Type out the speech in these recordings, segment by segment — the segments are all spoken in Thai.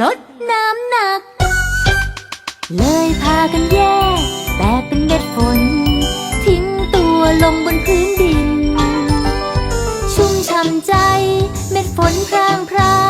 ลดน้ำหนัก เลยพากันแยกแต่เป็นเม็ดฝน ทิ้งตัวลงบนพื้นดิน ชุ่มช่ำใจเม็ดฝนพรางพราง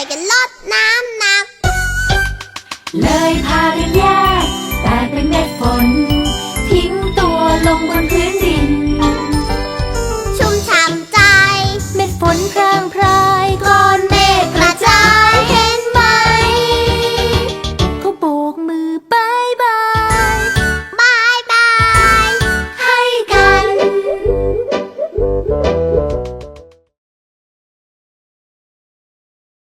วยกันลดน้ำหนัก เลยพาเรียน